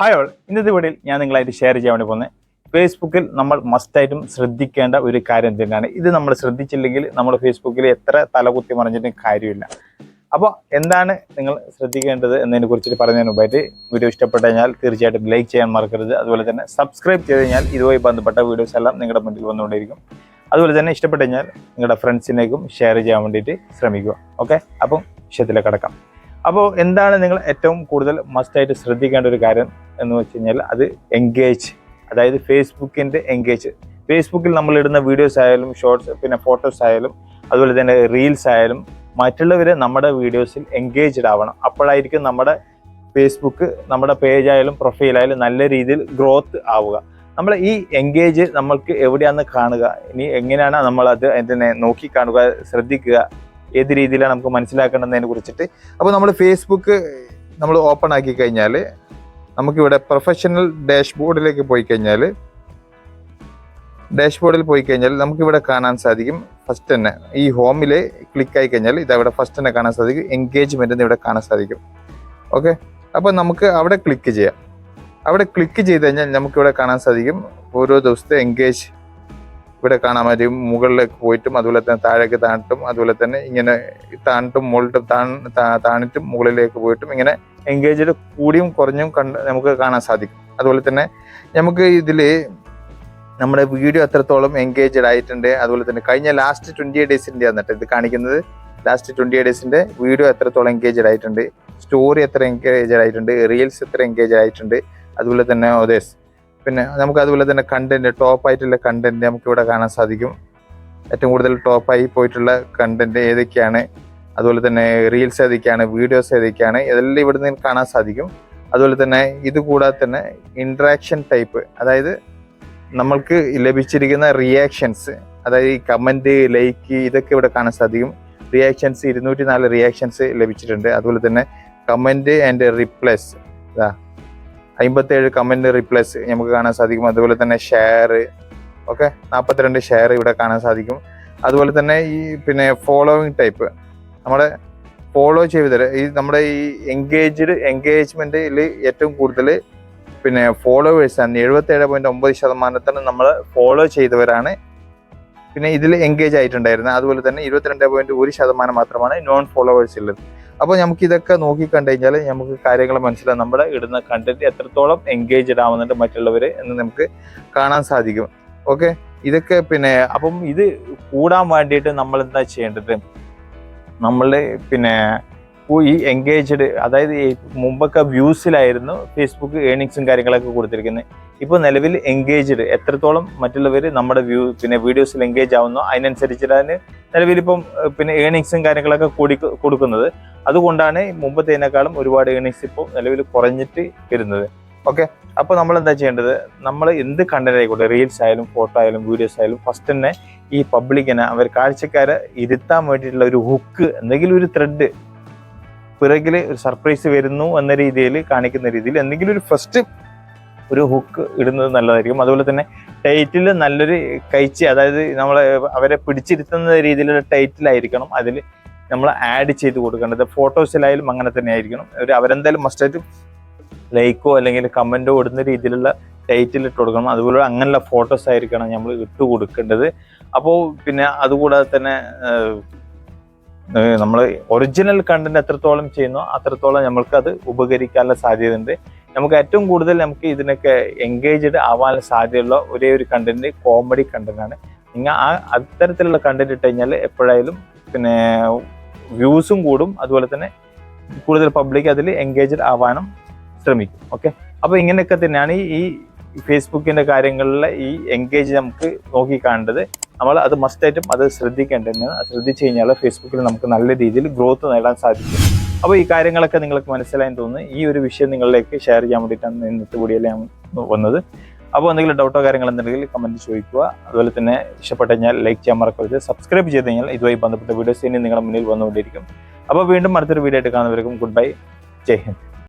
Hi all ഇന്നത്തെ വീഡിയോയിൽ ഞാൻ നിങ്ങളായിട്ട് ഷെയർ ചെയ്യാൻ വേണ്ടി പോകുന്നത് ഫേസ്ബുക്കിൽ നമ്മൾ മസ്റ്റായിട്ടും ശ്രദ്ധിക്കേണ്ട ഒരു കാര്യം തന്നെയാണ് ഇത് നമ്മൾ ശ്രദ്ധിച്ചില്ലെങ്കിൽ നമ്മൾ ഫേസ്ബുക്കിൽ എത്ര തലകുത്തി മറിഞ്ഞിട്ടും കാര്യമില്ല. അപ്പോൾ എന്താണ് നിങ്ങൾ ശ്രദ്ധിക്കേണ്ടത് എന്നതിനെ കുറിച്ചിട്ട് പറഞ്ഞതിന് മുമ്പായിട്ട് വീഡിയോ ഇഷ്ടപ്പെട്ട് കഴിഞ്ഞാൽ തീർച്ചയായിട്ടും ലൈക്ക് ചെയ്യാൻ മറക്കരുത്. അതുപോലെ തന്നെ സബ്സ്ക്രൈബ് ചെയ്ത് കഴിഞ്ഞാൽ ഇതുമായി ബന്ധപ്പെട്ട വീഡിയോസ് എല്ലാം നിങ്ങളുടെ മുന്നിൽ വന്നുകൊണ്ടിരിക്കും അതുപോലെ തന്നെ ഇഷ്ടപ്പെട്ട് കഴിഞ്ഞാൽ നിങ്ങളുടെ ഫ്രണ്ട്സിനേക്കും ഷെയർ ചെയ്യാൻ വേണ്ടിയിട്ട് ശ്രമിക്കുക. ഓക്കെ അപ്പം വിഷയത്തിലേക്ക് കടക്കാം. അപ്പോൾ എന്താണ് നിങ്ങൾ ഏറ്റവും കൂടുതൽ മസ്റ്റായിട്ട് ശ്രദ്ധിക്കേണ്ട ഒരു കാര്യം എന്ന് വെച്ച് കഴിഞ്ഞാൽ അത് എൻഗേജ് അതായത് ഫേസ്ബുക്കിന്റെ എൻഗേജ് ഫേസ്ബുക്കിൽ നമ്മൾ ഇടുന്ന വീഡിയോസ് ആയാലും ഷോർട്സ് പിന്നെ ഫോട്ടോസ് ആയാലും അതുപോലെ തന്നെ റീൽസ് ആയാലും മറ്റുള്ളവർ നമ്മുടെ വീഡിയോസിൽ എൻഗേജ്ഡ് ആവണം. അപ്പോഴായിരിക്കും നമ്മുടെ ഫേസ്ബുക്ക് നമ്മുടെ പേജ് ആയാലും പ്രൊഫൈലായാലും നല്ല രീതിയിൽ ഗ്രോത്ത് ആവുക. നമ്മൾ ഈ എൻഗേജ് നമ്മൾക്ക് എവിടെയാണെന്ന് കാണുക. ഇനി എങ്ങനെയാണ് നമ്മൾ അത് അതിനെ നോക്കി കാണുക ശ്രദ്ധിക്കുക ഏത് രീതിയിലാണ് നമുക്ക് മനസ്സിലാക്കേണ്ടതിനെ കുറിച്ചിട്ട്. അപ്പോൾ നമ്മൾ ഫേസ്ബുക്ക് നമ്മൾ ഓപ്പൺ ആക്കി കഴിഞ്ഞാൽ നമുക്കിവിടെ പ്രൊഫഷണൽ ഡാഷ്ബോർഡിലേക്ക് പോയി കഴിഞ്ഞാൽ ഡാഷ്ബോർഡിൽ പോയി കഴിഞ്ഞാൽ നമുക്കിവിടെ കാണാൻ സാധിക്കും ഫസ്റ്റ് തന്നെ. ഈ ഹോമിൽ ക്ലിക്ക് ആയി കഴിഞ്ഞാൽ ഇത് അവിടെ ഫസ്റ്റ് തന്നെ കാണാൻ സാധിക്കും. എൻഗേജ്മെന്റ് എന്ന് ഇവിടെ കാണാൻ സാധിക്കും. ഓക്കെ അപ്പോൾ നമുക്ക് അവിടെ ക്ലിക്ക് ചെയ്യാം. അവിടെ ക്ലിക്ക് ചെയ്ത് കഴിഞ്ഞാൽ നമുക്കിവിടെ കാണാൻ സാധിക്കും. ഓരോ ദിവസത്തെ എൻഗേജ് ഇവിടെ കാണാൻ പറ്റും മുകളിലേക്ക് പോയിട്ടും അതുപോലെ തന്നെ താഴേക്ക് താണിട്ടും അതുപോലെ തന്നെ ഇങ്ങനെ താണിട്ടും മുകളിട്ടും താണ താണിട്ടും മുകളിലേക്ക് പോയിട്ടും ഇങ്ങനെ എൻഗേജ്ഡ് കൂടിയും കുറഞ്ഞും കണ്ട് നമുക്ക് കാണാൻ സാധിക്കും. അതുപോലെ തന്നെ നമുക്ക് ഇതിൽ നമ്മുടെ വീഡിയോ എത്രത്തോളം എൻഗേജ്ഡ് ആയിട്ടുണ്ട്. അതുപോലെ തന്നെ കഴിഞ്ഞ ലാസ്റ്റ് ട്വന്റി ഡേയ്സിന്റെ ആണ് ഇത് കാണിക്കുന്നത് ലാസ്റ്റ് ട്വന്റി ഡേയ്സിന്റെ വീഡിയോ എത്രത്തോളം എൻഗേജ്ഡ് ആയിട്ടുണ്ട്. സ്റ്റോറി എത്ര എൻഗേജ്ഡ് ആയിട്ടുണ്ട്. റീൽസ് എത്ര എൻഗേജ് ആയിട്ടുണ്ട്. അതുപോലെ തന്നെ ഓതേഴ്സ് പിന്നെ നമുക്ക് അതുപോലെ തന്നെ കണ്ടന്റ് ടോപ്പ് ആയിട്ടുള്ള കണ്ടന്റ് നമുക്ക് ഇവിടെ കാണാൻ സാധിക്കും. ഏറ്റവും കൂടുതൽ ടോപ്പായി പോയിട്ടുള്ള കണ്ടന്റ് ഏതൊക്കെയാണ്? അതുപോലെ തന്നെ റീൽസ് ഏതൊക്കെയാണ്? വീഡിയോസ് ഏതൊക്കെയാണ്? ഇതെല്ലാം ഇവിടെ നിന്ന് കാണാൻ സാധിക്കും. അതുപോലെ തന്നെ ഇത് കൂടാതെ തന്നെ ഇൻട്രാക്ഷൻ ടൈപ്പ് അതായത് നമ്മൾക്ക് ലഭിച്ചിരിക്കുന്ന റിയാക്ഷൻസ് അതായത് ഈ കമന്റ് ലൈക്ക് ഇതൊക്കെ ഇവിടെ കാണാൻ സാധിക്കും. റിയാക്ഷൻസ് ഇരുന്നൂറ്റി നാല് റിയാക്ഷൻസ് ലഭിച്ചിട്ടുണ്ട്. അതുപോലെ തന്നെ കമന്റ് ആൻഡ് റിപ്ലൈസ് ഇതാ. അമ്പത്തേഴ് കമന്റ് റിപ്ലൈസ് നമുക്ക് കാണാൻ സാധിക്കും. അതുപോലെ തന്നെ ഷെയർ ഓക്കെ നാൽപ്പത്തിരണ്ട് ഷെയർ ഇവിടെ കാണാൻ സാധിക്കും. അതുപോലെ തന്നെ ഈ പിന്നെ ഫോളോവിങ് ടൈപ്പ് നമ്മുടെ ഫോളോ ചെയ്തത് ഈ നമ്മുടെ ഈ എൻഗേജ്ഡ് എൻഗേജ്മെന്റിൽ ഏറ്റവും കൂടുതൽ പിന്നെ ഫോളോവേഴ്സ് ആണ്. എഴുപത്തി ഏഴ് പോയിന്റ് ഒമ്പത് ശതമാനത്തിന് നമ്മൾ ഫോളോ ചെയ്തവരാണ്. പിന്നെ ഇതിൽ എൻഗേജ് ആയിട്ടുണ്ടായിരുന്നത്. അതുപോലെ തന്നെ ഇരുപത്തിരണ്ട് പോയിന്റ് ഒരു ശതമാനം മാത്രമാണ് നോൺ ഫോളോവേഴ്സ് ഉള്ളത് അപ്പോൾ നമുക്ക് ഇതൊക്കെ നോക്കി കണ്ടു കഴിഞ്ഞാൽ നമുക്ക് കാര്യങ്ങൾ മനസ്സിലാവും. നമ്മുടെ ഇടുന്ന കണ്ടന്റ് എത്രത്തോളം എൻഗേജ്ഡ് ആവുന്നുണ്ട് മറ്റുള്ളവർ എന്ന് നമുക്ക് കാണാൻ സാധിക്കും. ഓക്കെ ഇതൊക്കെ പിന്നെ അപ്പം ഇത് കൂടാൻ വേണ്ടിയിട്ട് നമ്മൾ എന്താ ചെയ്യേണ്ടത്? നമ്മൾ പിന്നെ ഈ എൻഗേജ്ഡ് അതായത് മുമ്പൊക്കെ വ്യൂസിലായിരുന്നു ഫേസ്ബുക്ക് ഏണിങ്സും കാര്യങ്ങളൊക്കെ കൊടുത്തിരിക്കുന്നത് ഇപ്പോൾ നിലവിൽ എൻഗേജ്ഡ് എത്രത്തോളം മറ്റുള്ളവർ നമ്മുടെ വ്യൂ പിന്നെ വീഡിയോസിൽ എൻഗേജ് ആവുന്നോ അതിനനുസരിച്ചിട്ടാണ് നിലവിലിപ്പം പിന്നെ ഏണിങ്സും കാര്യങ്ങളൊക്കെ കൂടി കൊടുക്കുന്നത്. അതുകൊണ്ടാണ് മുമ്പത്തേനേക്കാളും ഒരുപാട് ഏണിങ്സ് ഇപ്പോൾ നിലവിൽ കുറഞ്ഞിട്ട് വരുന്നത്. ഓക്കെ? അപ്പോൾ നമ്മൾ എന്താ ചെയ്യേണ്ടത്? നമ്മൾ എന്ത് കണ്ടന്റ് ആയിക്കോട്ടെ റീൽസ് ആയാലും ഫോട്ടോ ആയാലും വീഡിയോസ് ആയാലും ഫസ്റ്റ് തന്നെ ഈ പബ്ലിക്കിനെ അവർ കാഴ്ചക്കാരെ ഇരുത്താൻ വേണ്ടിയിട്ടുള്ള ഒരു ഹുക്ക് എന്തെങ്കിലും ഒരു ത്രെഡ് പിറകിൽ ഒരു സർപ്രൈസ് വരുന്നു എന്ന രീതിയിൽ കാണിക്കുന്ന രീതിയിൽ എന്തെങ്കിലും ഒരു ഫസ്റ്റ് ഒരു ഹുക്ക് ഇടുന്നത് നല്ലതായിരിക്കും. അതുപോലെ തന്നെ ടൈറ്റിൽ നല്ലൊരു കഴിച്ച് അതായത് നമ്മൾ അവരെ പിടിച്ചിരുത്തുന്ന രീതിയിലുള്ള ടൈറ്റിലായിരിക്കണം അതിൽ നമ്മൾ ആഡ് ചെയ്ത് കൊടുക്കേണ്ടത്. ഫോട്ടോസിലായാലും അങ്ങനെ തന്നെ ആയിരിക്കണം ഒരു അവരെന്തായാലും മസ്റ്റായിട്ട് ലൈക്കോ അല്ലെങ്കിൽ കമന്റോ ഇടുന്ന രീതിയിലുള്ള ടൈറ്റിൽ ഇട്ട് കൊടുക്കണം. അതുപോലെ അങ്ങനെയുള്ള ഫോട്ടോസ് ആയിരിക്കണം നമ്മൾ ഇട്ട് കൊടുക്കേണ്ടത്. അപ്പോൾ പിന്നെ അതുകൂടാതെ തന്നെ നമ്മൾ ഒറിജിനൽ കണ്ടന്റ് എത്രത്തോളം ചെയ്യുന്നോ അത്രത്തോളം നമ്മൾക്ക് അത് ഉപകരിക്കാനുള്ള സാധ്യതയുണ്ട്. നമുക്ക് ഏറ്റവും കൂടുതൽ നമുക്ക് ഇതിനൊക്കെ എൻഗേജ്ഡ് ആവാൻ സാധ്യതയുള്ള ഒരേ ഒരു കണ്ടന്റ് കോമഡി കണ്ടന്റ് ആണ്. നിങ്ങൾ ആ അത്തരത്തിലുള്ള കണ്ടന്റ് ഇട്ട് കഴിഞ്ഞാൽ എപ്പോഴായാലും പിന്നെ വ്യൂസും കൂടും. അതുപോലെ തന്നെ കൂടുതൽ പബ്ലിക് അതിൽ എൻഗേജ്ഡ് ആവാനും ശ്രമിക്കും. ഓക്കെ അപ്പോൾ ഇങ്ങനെയൊക്കെ തന്നെയാണ് ഈ ഫേസ്ബുക്കിന്റെ കാര്യങ്ങളിൽ ഈ എൻഗേജ് നമുക്ക് നോക്കി കാണേണ്ടത് നമ്മൾ അത് മസ്റ്റായിട്ടും അത് ശ്രദ്ധിക്കേണ്ടത് ശ്രദ്ധിച്ചു കഴിഞ്ഞാൽ ഫേസ്ബുക്കിൽ നമുക്ക് നല്ല രീതിയിൽ ഗ്രോത്ത് നേടാൻ സാധിക്കും. അപ്പോൾ ഈ കാര്യങ്ങളൊക്കെ നിങ്ങൾക്ക് മനസ്സിലായെന്ന് തോന്നുന്നു. ഈ ഒരു വിഷയം നിങ്ങളിലേക്ക് ഷെയർ ചെയ്യാൻ വേണ്ടിയിട്ടാണ് ഇന്നത്തെ വീഡിയോയിൽ വന്നത്. അപ്പോൾ എന്തെങ്കിലും ഡൗട്ടോ കാര്യങ്ങൾ എന്തെങ്കിലും കമന്റ് ചോദിക്കുക. അതുപോലെ തന്നെ ഇഷ്ടപ്പെട്ട് കഴിഞ്ഞാൽ ലൈക്ക് ചെയ്യാൻ മറക്കരുത്. സബ്സ്ക്രൈബ് ചെയ്ത് കഴിഞ്ഞാൽ ഇതുമായി ബന്ധപ്പെട്ട വീഡിയോസ് ഇനി നിങ്ങളുടെ മുന്നിൽ വന്നുകൊണ്ടിരിക്കും. അപ്പോൾ വീണ്ടും അടുത്തൊരു വീഡിയോ ആയിട്ട് കാണുന്നവർക്കും ഗുഡ് ബൈ ജയ് ഹിന്ദ്.